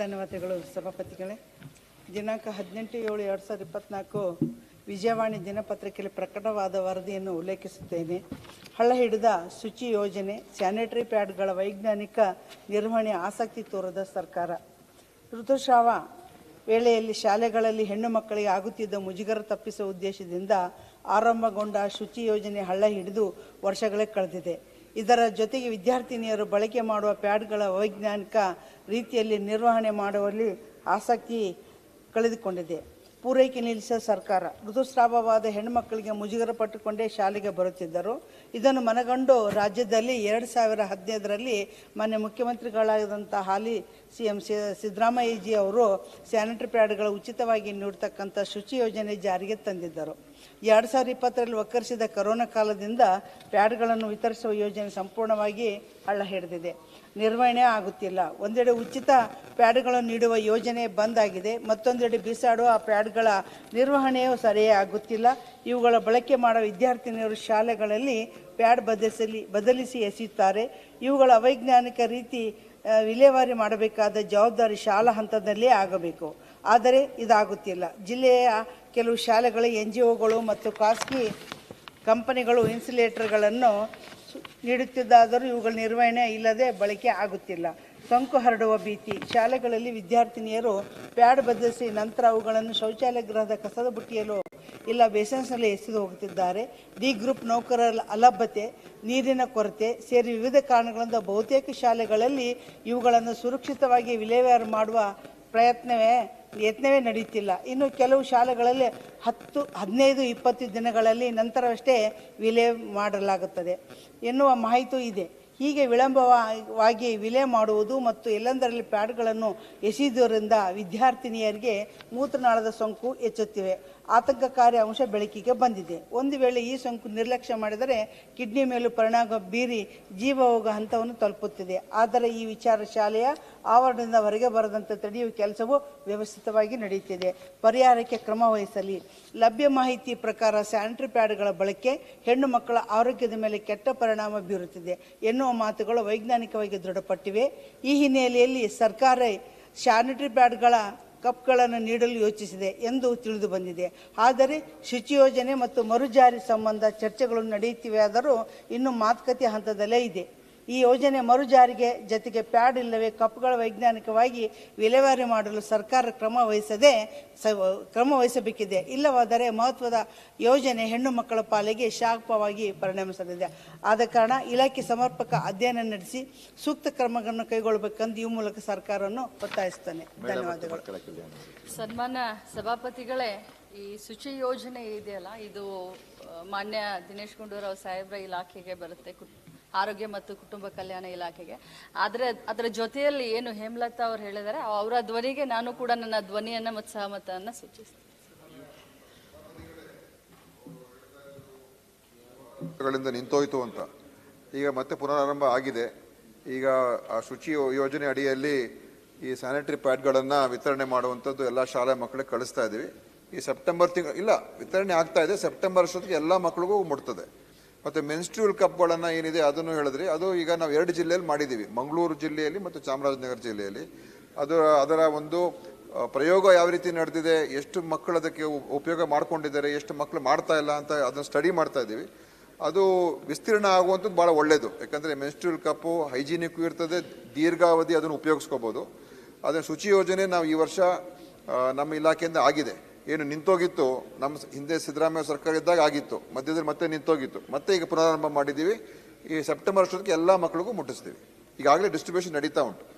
ಧನ್ಯವಾದಗಳು, ಸಭಾಪತಿಗಳೇ. ದಿನಾಂಕ ಹದಿನೆಂಟು ಏಳು ಎರಡು ಸಾವಿರದ ಇಪ್ಪತ್ನಾಲ್ಕು ವಿಜಯವಾಣಿ ದಿನಪತ್ರಿಕೆಯಲ್ಲಿ ಪ್ರಕಟವಾದ ವರದಿಯನ್ನು ಉಲ್ಲೇಖಿಸುತ್ತೇನೆ. ಹಳ್ಳ ಹಿಡಿದ ಶುಚಿ ಯೋಜನೆ, ಸ್ಯಾನಿಟರಿ ಪ್ಯಾಡ್ಗಳ ವೈಜ್ಞಾನಿಕ ನಿರ್ವಹಣೆ ಆಸಕ್ತಿ ತೋರದ ಸರ್ಕಾರ. ಋತುಸ್ರಾವ ವೇಳೆಯಲ್ಲಿ ಶಾಲೆಗಳಲ್ಲಿ ಹೆಣ್ಣು ಮಕ್ಕಳಿಗೆ ಆಗುತ್ತಿದ್ದ ಮುಜುಗರ ತಪ್ಪಿಸುವ ಉದ್ದೇಶದಿಂದ ಆರಂಭಗೊಂಡ ಶುಚಿ ಯೋಜನೆ ಹಳ್ಳ ಹಿಡಿದು ವರ್ಷಗಳೇ ಕಳೆದಿದೆ. ಇದರ ಜೊತೆಗೆ ವಿದ್ಯಾರ್ಥಿನಿಯರು ಬಳಕೆ ಮಾಡುವ ಪ್ಯಾಡ್ಗಳ ವೈಜ್ಞಾನಿಕ ರೀತಿಯಲ್ಲಿ ನಿರ್ವಹಣೆ ಮಾಡುವಲ್ಲಿ ಆಸಕ್ತಿ ಕಳೆದುಕೊಂಡಿದೆ. ಪೂರೈಕೆ ನಿಲ್ಲಿಸಿದ ಸರ್ಕಾರ ಋತುಸ್ರಾವವಾದ ಹೆಣ್ಣುಮಕ್ಕಳಿಗೆ ಮುಜುಗರ ಪಟ್ಟುಕೊಂಡೇ ಶಾಲೆಗೆ ಬರುತ್ತಿದ್ದರು. ಇದನ್ನು ಮನಗಂಡು ರಾಜ್ಯದಲ್ಲಿ ಎರಡು ಸಾವಿರ ಹದಿನೈದರಲ್ಲಿ ಮಾನ್ಯ ಮುಖ್ಯಮಂತ್ರಿಗಳಾದಂಥ ಹಾಲಿ ಸಿ ಎಂ ಸಿದ್ದರಾಮಯ್ಯಜಿ ಅವರು ಸ್ಯಾನಿಟರಿ ಪ್ಯಾಡ್ಗಳು ಉಚಿತವಾಗಿ ನೀಡತಕ್ಕಂಥ ಶುಚಿ ಯೋಜನೆ ಜಾರಿಗೆ ತಂದಿದ್ದರು. ಎರಡು ಸಾವಿರದ ಇಪ್ಪತ್ತರಲ್ಲಿ ಒಕ್ಕರಿಸಿದ ಕರೋನಾ ಕಾಲದಿಂದ ಪ್ಯಾಡ್ಗಳನ್ನು ವಿತರಿಸುವ ಯೋಜನೆ ಸಂಪೂರ್ಣವಾಗಿ ಹಳ್ಳ ಹಿಡಿದಿದೆ ನಿರ್ವಹಣೆ ಆಗುತ್ತಿಲ್ಲ. ಒಂದೆಡೆ ಉಚಿತ ಪ್ಯಾಡ್ಗಳನ್ನು ನೀಡುವ ಯೋಜನೆ ಬಂದ್ ಆಗಿದೆ. ಮತ್ತೊಂದೆಡೆ ಬಿಸಾಡುವ ಆ ಪ್ಯಾಡ್ಗಳ ನಿರ್ವಹಣೆಯೂ ಸರಿಯೇ ಆಗುತ್ತಿಲ್ಲ ಇವುಗಳ ಬಳಕೆ ಮಾಡುವ ವಿದ್ಯಾರ್ಥಿನಿಯರು ಶಾಲೆಗಳಲ್ಲಿ ಪ್ಯಾಡ್ ಬದಲಿಸಲಿ, ಬದಲಿಸಿ ಎಸೆಯುತ್ತಾರೆ. ಇವುಗಳ ಅವೈಜ್ಞಾನಿಕ ರೀತಿ ವಿಲೇವಾರಿ ಮಾಡಬೇಕಾದ ಜವಾಬ್ದಾರಿ ಶಾಲಾ ಹಂತದಲ್ಲೇ ಆಗಬೇಕು. ಆದರೆ ಇದಾಗುತ್ತಿಲ್ಲ. ಜಿಲ್ಲೆಯ ಕೆಲವು ಶಾಲೆಗಳು ಎನ್ ಜಿ ಒಗಳು ಮತ್ತು ಖಾಸಗಿ ಕಂಪನಿಗಳು, ಇನ್ಸುಲೇಟರ್ಗಳನ್ನು ನೀಡುತ್ತಿದ್ದಾದರೂ ಇವುಗಳ ನಿರ್ವಹಣೆ ಇಲ್ಲದೆ ಬಳಕೆ ಆಗುತ್ತಿಲ್ಲ. ಸೋಂಕು ಹರಡುವ ಭೀತಿ. ಶಾಲೆಗಳಲ್ಲಿ ವಿದ್ಯಾರ್ಥಿನಿಯರು ಪ್ಯಾಡ್ ಬದಲಿಸಿ ನಂತರ ಅವುಗಳನ್ನು ಶೌಚಾಲಯ ಗೃಹದ ಕಸದ ಬುಟ್ಟಿಯಲು ಇಲ್ಲ ಬೇಸನ್ಸ್ನಲ್ಲಿ ಎಸೆದು ಹೋಗುತ್ತಿದ್ದಾರೆ. ಡಿ ಗ್ರೂಪ್ ನೌಕರರ ಅಲಭ್ಯತೆ, ನೀರಿನ ಕೊರತೆ ಸೇರಿ ವಿವಿಧ ಕಾರಣಗಳಿಂದ ಬಹುತೇಕ ಶಾಲೆಗಳಲ್ಲಿ ಇವುಗಳನ್ನು ಸುರಕ್ಷಿತವಾಗಿ ವಿಲೇವಾರು ಮಾಡುವ ಪ್ರಯತ್ನವೇ, ಯತ್ನವೇ ನಡೆಯುತ್ತಿಲ್ಲ ಇನ್ನು ಕೆಲವು ಶಾಲೆಗಳಲ್ಲಿ ಹತ್ತು, ಹದಿನೈದು, ಇಪ್ಪತ್ತು ದಿನಗಳಲ್ಲಿ ನಂತರವಷ್ಟೇ ವಿಲೇ ಮಾಡಲಾಗುತ್ತದೆ. ಎನ್ನುವ ಮಾಹಿತಿ ಇದೆ. ಹೀಗೆ ವಿಳಂಬವಾಗಿ ವಿಲೇ ಮಾಡುವುದು ಮತ್ತು ಎಲ್ಲೆಂದರಲ್ಲಿ ಪ್ಯಾಡ್ಗಳನ್ನು ಎಸೆಯುವುದರಿಂದ ವಿದ್ಯಾರ್ಥಿನಿಯರಿಗೆ ಮೂತ್ರನಾಳದ ಸೋಂಕು ಹೆಚ್ಚುತ್ತಿವೆ. ಆತಂಕಕಾರಿ ಅಂಶ ಬೆಳಕಿಗೆ ಬಂದಿದೆ. ಒಂದು ವೇಳೆ ಈ ಸೋಂಕು ನಿರ್ಲಕ್ಷ್ಯ ಮಾಡಿದರೆ ಕಿಡ್ನಿ ಮೇಲೂ ಪರಿಣಾಮ ಬೀರಿ ಜೀವ ಹೋಗುವ ಹಂತವನ್ನು ತಲುಪುತ್ತಿದೆ. ಆದರೆ ಈ ವಿಚಾರ ಶಾಲೆಯ ಆವರಣದಿಂದ ಹೊರಗೆ ಬರದಂತೆ ತಡೆಯುವ ಕೆಲಸವು ವ್ಯವಸ್ಥಿತವಾಗಿ ನಡೆಯುತ್ತಿದೆ. ಪರಿಹಾರಕ್ಕೆ ಕ್ರಮ ವಹಿಸಲಿ. ಲಭ್ಯ ಮಾಹಿತಿ ಪ್ರಕಾರ ಸ್ಯಾನಿಟರಿ ಪ್ಯಾಡ್ಗಳ ಬಳಕೆ ಹೆಣ್ಣು ಮಕ್ಕಳ ಆರೋಗ್ಯದ ಮೇಲೆ ಕೆಟ್ಟ ಪರಿಣಾಮ ಬೀರುತ್ತಿದೆ ಎನ್ನುವ ಮಾತುಗಳು ವೈಜ್ಞಾನಿಕವಾಗಿ ದೃಢಪಟ್ಟಿವೆ. ಈ ಹಿನ್ನೆಲೆಯಲ್ಲಿ ಸರ್ಕಾರ ಸ್ಯಾನಿಟರಿ ಪ್ಯಾಡ್ಗಳ ಕಪ್ಗಳನ್ನು ನೀಡಲು ಯೋಚಿಸಿದೆ ಎಂದು ತಿಳಿದು ಬಂದಿದೆ. ಆದರೆ ಶುಚಿ ಯೋಜನೆ ಮತ್ತು ಮರುಜಾರಿ ಸಂಬಂಧ ಚರ್ಚೆಗಳು ನಡೆಯುತ್ತಿವೆಯಾದರೂ ಇನ್ನು ಮಾತುಕತೆ ಹಂತದಲ್ಲೇ ಇದೆ. ಈ ಯೋಜನೆ ಮರುಜಾರಿಗೆ ಜೊತೆಗೆ ಪ್ಯಾಡ್ ಇಲ್ಲವೇ ಕಪ್ಗಳ ವೈಜ್ಞಾನಿಕವಾಗಿ ವಿಲೇವಾರಿ ಮಾಡಲು ಸರ್ಕಾರ ಕ್ರಮ ವಹಿಸದೆ ಸ ಕ್ರಮ ವಹಿಸಬೇಕಿದೆ. ಇಲ್ಲವಾದರೆ ಮಹತ್ವದ ಯೋಜನೆ ಹೆಣ್ಣು ಮಕ್ಕಳ ಪಾಲಿಗೆ ಶಾಪವಾಗಿ ಪರಿಣಮಿಸಲಿದೆ. ಆದ ಕಾರಣ ಇಲಾಖೆ ಸಮರ್ಪಕ ಅಧ್ಯಯನ ನಡೆಸಿ ಸೂಕ್ತ ಕ್ರಮಗಳನ್ನು ಕೈಗೊಳ್ಳಬೇಕೆಂದು ಈ ಮೂಲಕ ಸರ್ಕಾರವನ್ನು ಒತ್ತಾಯಿಸುತ್ತಾನೆ. ಧನ್ಯವಾದಗಳು. ಸನ್ಮಾನ ಸಭಾಪತಿಗಳೇ ಈ ಶುಚಿ ಯೋಜನೆ ಇದೆಯಲ್ಲ ಇದು ಮಾನ್ಯ ದಿನೇಶ್ ಗುಂಡೂರಾವ್ ಸಾಹೇಬ್ರ ಇಲಾಖೆಗೆ ಬರುತ್ತೆ. ಆರೋಗ್ಯ ಮತ್ತು ಕುಟುಂಬ ಕಲ್ಯಾಣ ಇಲಾಖೆಗೆ. ಆದರೆ ಅದರ ಜೊತೆಯಲ್ಲಿ ಏನು ಹೇಮಲತಾ ಅವ್ರು ಹೇಳಿದ್ದಾರೆ ಅವರ ಧ್ವನಿಗೆ ನಾನು ಕೂಡ ನನ್ನ ಧ್ವನಿಯನ್ನು ಮತ್ತು ಸಹಮತವನ್ನು ಸೂಚಿಸ್ತೀನಿ. ನಿಂತೋಯ್ತು ಅಂತ. ಈಗ ಮತ್ತೆ ಪುನರಾರಂಭ ಆಗಿದೆ. ಈಗ ಆ ಶುಚಿ ಯೋಜನೆ ಅಡಿಯಲ್ಲಿ ಈ ಸ್ಯಾನಿಟರಿ ಪ್ಯಾಡ್ಗಳನ್ನು ವಿತರಣೆ ಮಾಡುವಂಥದ್ದು ಎಲ್ಲ ಶಾಲೆ ಮಕ್ಕಳಿಗೆ ಕಳಿಸ್ತಾ ಇದ್ದೀವಿ ಈ ಸೆಪ್ಟೆಂಬರ್ ತಿಂಗಳು ಇಲ್ಲ, ವಿತರಣೆ ಆಗ್ತಾ ಇದೆ. ಸೆಪ್ಟೆಂಬರ್ ಅಷ್ಟೊತ್ತಿಗೆ ಎಲ್ಲ ಮಕ್ಕಳಿಗೂ ಮುಟ್ತದೆ. ಮತ್ತು ಮೆನ್ಸ್ಟ್ಯೂಲ್ ಕಪ್ಗಳನ್ನು ಏನಿದೆ ಅದನ್ನು ಹೇಳಿದ್ರಿ ಅದು ಈಗ ನಾವು ಎರಡು ಜಿಲ್ಲೆಯಲ್ಲಿ ಮಾಡಿದ್ದೀವಿ. ಮಂಗಳೂರು ಜಿಲ್ಲೆಯಲ್ಲಿ ಮತ್ತು ಚಾಮರಾಜನಗರ ಜಿಲ್ಲೆಯಲ್ಲಿ. ಅದು ಅದರ ಒಂದು ಪ್ರಯೋಗ ಯಾವ ರೀತಿ ನಡೆದಿದೆ, ಎಷ್ಟು ಮಕ್ಕಳು ಅದಕ್ಕೆ ಉಪಯೋಗ ಮಾಡ್ಕೊಂಡಿದ್ದಾರೆ, ಎಷ್ಟು ಮಕ್ಕಳು ಮಾಡ್ತಾ ಇಲ್ಲ ಅಂತ ಅದನ್ನು ಸ್ಟಡಿ ಮಾಡ್ತಾ ಇದ್ದೀವಿ. ಅದು ವಿಸ್ತೀರ್ಣ ಆಗುವಂಥದ್ದು ಭಾಳ ಒಳ್ಳೆಯದು ಯಾಕಂದರೆ ಮೆನ್ಸ್ಟ್ರೂಲ್ ಕಪ್ಪು ಹೈಜೀನಿಕ್ಕು ಇರ್ತದೆ, ದೀರ್ಘಾವಧಿ ಅದನ್ನು ಉಪಯೋಗಿಸ್ಕೋಬೋದು. ಅದನ್ನು ಶುಚಿ ಯೋಜನೆ ನಾವು ಈ ವರ್ಷ ನಮ್ಮ ಇಲಾಖೆಯಿಂದ ಆಗಿದೆ. ಏನು ನಿಂತೋಗಿತ್ತು, ನಮ್ಮ ಹಿಂದೆ ಸಿದ್ದರಾಮಯ್ಯ ಸರ್ಕಾರ ಇದ್ದಾಗ ಆಗಿತ್ತು. ಮಧ್ಯದಲ್ಲಿ ಮತ್ತೆ ನಿಂತೋಗಿತ್ತು. ಮತ್ತೆ ಈಗ ಪುನರಾರಂಭ ಮಾಡಿದ್ದೀವಿ. ಈ ಸೆಪ್ಟೆಂಬರ್ ಅಷ್ಟೊತ್ತಿಗೆ ಎಲ್ಲ ಮಕ್ಕಳಿಗೂ ಮುಟ್ಟಿಸ್ತೀವಿ. ಈಗಾಗಲೇ ಡಿಸ್ಟ್ರಿಬ್ಯೂಷನ್ ನಡೀತಾ ಉಂಟು.